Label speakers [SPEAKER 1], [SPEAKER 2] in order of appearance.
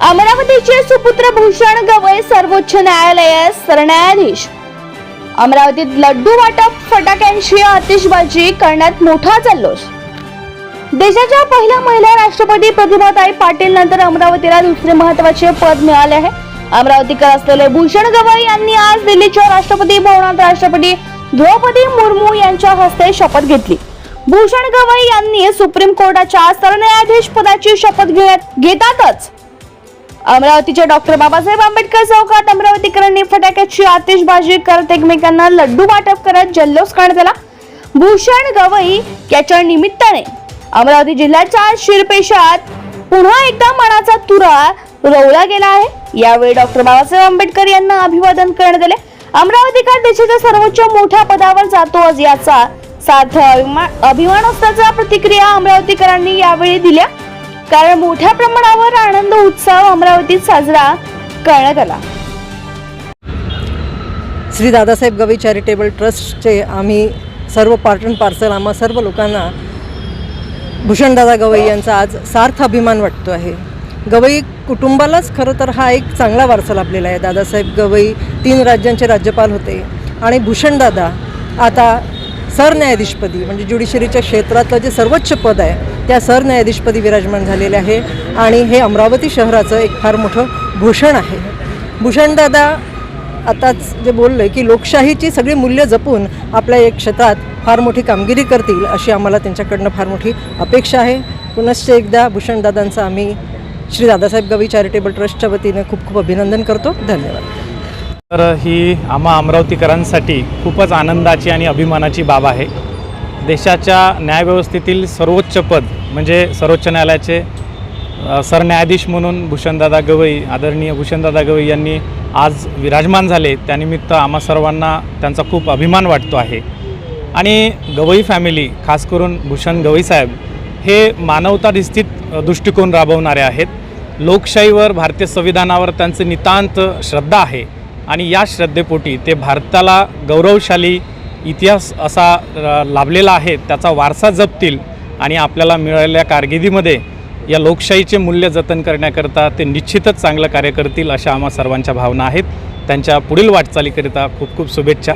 [SPEAKER 1] अमरावतीचे सुपुत्र भूषण गवई सर्वोच्च न्यायालयात सरन्यायाधीश. अमरावतीत लड्डू वाटप फटाक्यांची आतिषबाजी करण्यात मोठा जल्लोष. देशाच्या पहिल्या महिला राष्ट्रपती प्रतिभाताई पाटील नंतर अमरावतीला दुसरे महत्त्वाचे पद मिळाले आहे. अमरावतीकर असलेले भूषण गवई यांनी आज दिल्लीच्या राष्ट्रपती भवनात राष्ट्रपती द्रौपदी मुर्मू यांच्या हस्ते शपथ घेतली. भूषण गवई यांनी सुप्रीम कोर्टाच्या सरन्यायाधीश पदाची शपथ घेण्यात घेतातच. अमरावतीच्या डॉक्टर बाबासाहेब आंबेडकर चौकात अमरावतीकरांनी फटाक्याची आतिषबाजी करत एकमेकांना लड्डू वाटप करत जल्लोष काढण्यात आला. भूषण गवई याच्या निमित्ताने अमरावती जिल्ह्याच्या शिरपेशात पुन्हा एकदा मनाचा तुरा रोवला गेला आहे. यावेळी डॉक्टर बाबासाहेब आंबेडकर यांना अभिवादन करण्यात आले. अमरावतीकर देशाच्या सर्वोच्च मोठ्या पदावर जातो आज याचा सार्थ अभिमान अभिमान असल्याच्या प्रतिक्रिया अमरावतीकरांनी यावेळी दिल्या. कारण मोठ्या प्रमाणावर उत्सव अमरावतीत साजरा करण्यात आला.
[SPEAKER 2] श्री दादासाहेब गवई चॅरिटेबल ट्रस्टचे आम्ही सर्व पार्ट अँड पार्सल आम्हा सर्व लोकांना भूषणदादा गवई यांचा आज सार्थ अभिमान वाटतो आहे. गवई कुटुंबालाच खरं तर हा एक चांगला वारसा लाभलेला आहे. दादासाहेब गवई तीन राज्यांचे राज्यपाल होते आणि भूषणदादा आता सरन्यायाधीशपदी म्हणजे ज्युडिशरीच्या क्षेत्रातलं जे सर्वोच्च पद आहे त्या सरन्यायाधीशपदी विराजमान झालेले आहे आणि हे अमरावती शहराचं एक फार मोठं भूषण आहे. भूषणदादा आताच जे बोललं की लोकशाहीची सगळी मूल्य जपून आपल्या एक क्षेत्रात फार मोठी कामगिरी करतील अशी आम्हाला त्यांच्याकडनं फार मोठी अपेक्षा आहे. पुनश्च एकदा भूषणदादांचं आम्ही श्री दादासाहेब गवी चॅरिटेबल ट्रस्टच्या वतीनं खूप खूप अभिनंदन करतो. धन्यवाद.
[SPEAKER 3] तर ही आम्हा अमरावतीकरांसाठी खूपच आनंदाची आणि अभिमानाची बाब आहे. देशाच्या न्यायव्यवस्थेतील सर्वोच्च पद म्हणजे सर्वोच्च न्यायालयाचे सरन्यायाधीश म्हणून भूषणदादा गवई आदरणीय भूषणदादा गवई यांनी आज विराजमान झाले. त्यानिमित्त आम्हा सर्वांना त्यांचा खूप अभिमान वाटतो आहे. आणि गवई फॅमिली खास करून भूषण गवई साहेब हे मानवताधिस्थित दृष्टिकोन राबवणारे आहेत. लोकशाहीवर भारतीय संविधानावर त्यांचं नितांत श्रद्धा आहे. आणि या श्रद्धेपोटी ते भारताला गौरवशाली इतिहास असा लाभलेला आहे त्याचा वारसा जपतील आणि आपल्याला मिळालेल्या कारकिर्दीमध्ये या लोकशाहीचे मूल्य जतन करण्याकरता ते निश्चितच चांगलं कार्य करतील अशा आम्हा सर्वांच्या भावना आहेत. त्यांच्या पुढील वाटचालीकरिता खूप खूप शुभेच्छा.